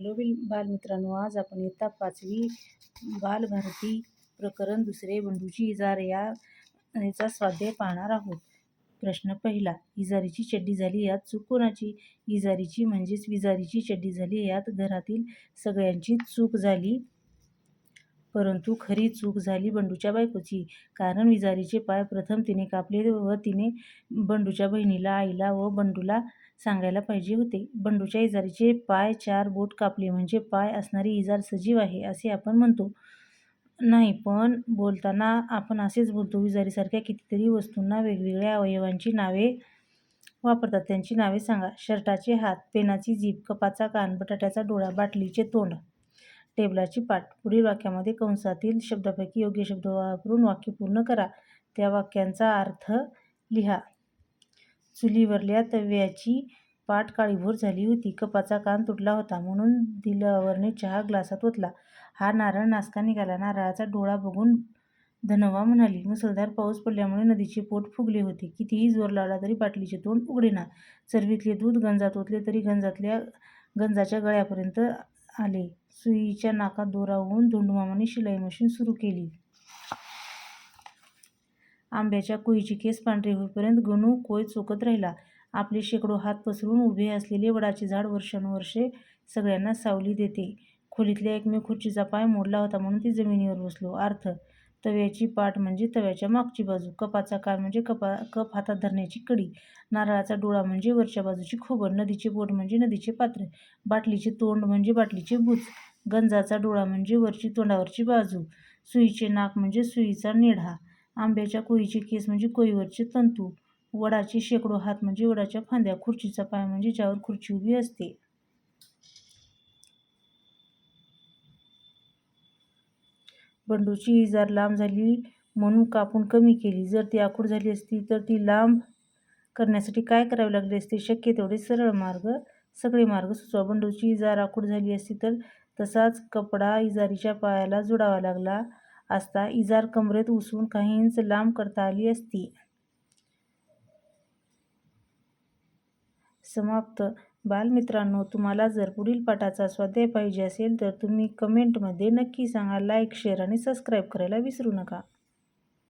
Hello बालमित्रांनो आज आपण इयत्ता पाचवी बालभारती प्रकरण दुसरे बंडूची इजार या याचा स्वाध्याय पाहणार आहोत. प्रश्न पहिला इजारीची चड्डी झाली यात चूक कोणाची? इजारीची म्हणजेच विजारीची चड्डी झाली यात घरातील सगळ्यांची चूक झाली. परंतु खरी चूक झाली बंडूच्या बायकोची. कारण विजारीचे पाय प्रथम तिने कापले व तिने बंडूच्या बहिणीला आईला व बंडूला सांगायला पाहिजे होते. बंडूच्या इजारीचे पाय चार बोट कापले म्हणजे पाय असणारी इजार सजीव आहे असे आपण म्हणतो. नाही पण बोलताना आपण असेच बोलतो विजारीसारख्या कितीतरी वस्तूंना वेगवेगळ्या अवयवांची नावे वापरतात. त्यांची नावे सांगा. शर्टाचे हात पेनाची जीभ कपाचा कान बटाट्याचा डोळा बाटलीचे तोंड. टेबलाची पाठ. पुढील वाक्यामध्ये कंसातील शब्दापैकी योग्य शब्द वापरून वाक्य पूर्ण करा. त्या वाक्यांचा अर्थ लिहा. चुलीवरल्या तव्याची पाठ काळीभोर झाली होती. कपाचा कान तुटला होता. म्हणून दिलावरने चहा ग्लासात ओतला. हा नारळ नासका निघाला. नारळाचा डोळा बघून धनवा म्हणाली मुसळधार पाऊस पडल्यामुळे नदीचे पोट फुगले होते. कितीही जोर लावला तरी बाटलीचे तोंड उघडेना. चरबीतले दूध गंजात ओतले तरी गंजातल्या गंजाच्या गळ्यापर्यंत आले. सुईच्या नाकात दोरावून धोंडूमामाने शिलाई मशीन सुरू केली. आंब्याच्या कोयीची केस पांढरे होईपर्यंत गणू कोय चोकत राहिला. आपले शेकडो हात पसरून उभे असलेले वडाचे झाड वर्षानुवर्षे सगळ्यांना सावली देते. खोलीतल्या एकमेव खुर्चीचा पाय मोडला होता म्हणून ती जमिनीवर बसलो. अर्थ तव्याची पाट म्हणजे तव्याच्या मागची बाजू कपाचा कान म्हणजे कपा कप हातात धरण्याची कडी नारळाचा डोळा म्हणजे वरच्या बाजूची खोबर नदीचे बोट म्हणजे नदीचे पात्र बाटलीचे तोंड म्हणजे बाटलीचे बुच गंजाचा डोळा म्हणजे वरची तोंडावरची बाजू सुईचे नाक म्हणजे सुईचा निढा आंब्याच्या कोईचे केस म्हणजे कोईवरचे तंतू वडाचे शेकडो हात म्हणजे वडाच्या फांद्या खुर्चीचा पाय म्हणजे ज्यावर खुर्ची उभी असते. बंडूची इजार लांब झाली म्हणून कापून कमी केली जर ती आखूड झाली असती तर ती लांब करण्यासाठी काय करावे लागले असते? शक्य तेवढे सरळ मार्ग सगळे मार्ग सुचवा. बंडूची इजार आखूड झाली असती तर तसाच कपडा इजारीच्या पायाला जोडावा लागला असता. इजार कमरेत उसवून काही इंच लांब करता आली असती. समाप्त. बालमित्रांनो तुम्हाला जर पुढील पाठाचा स्वाध्याय पाहिजे असेल तर तुम्ही कमेंटमध्ये नक्की सांगा लाईक शेअर आणि सबस्क्राईब करायला विसरू नका.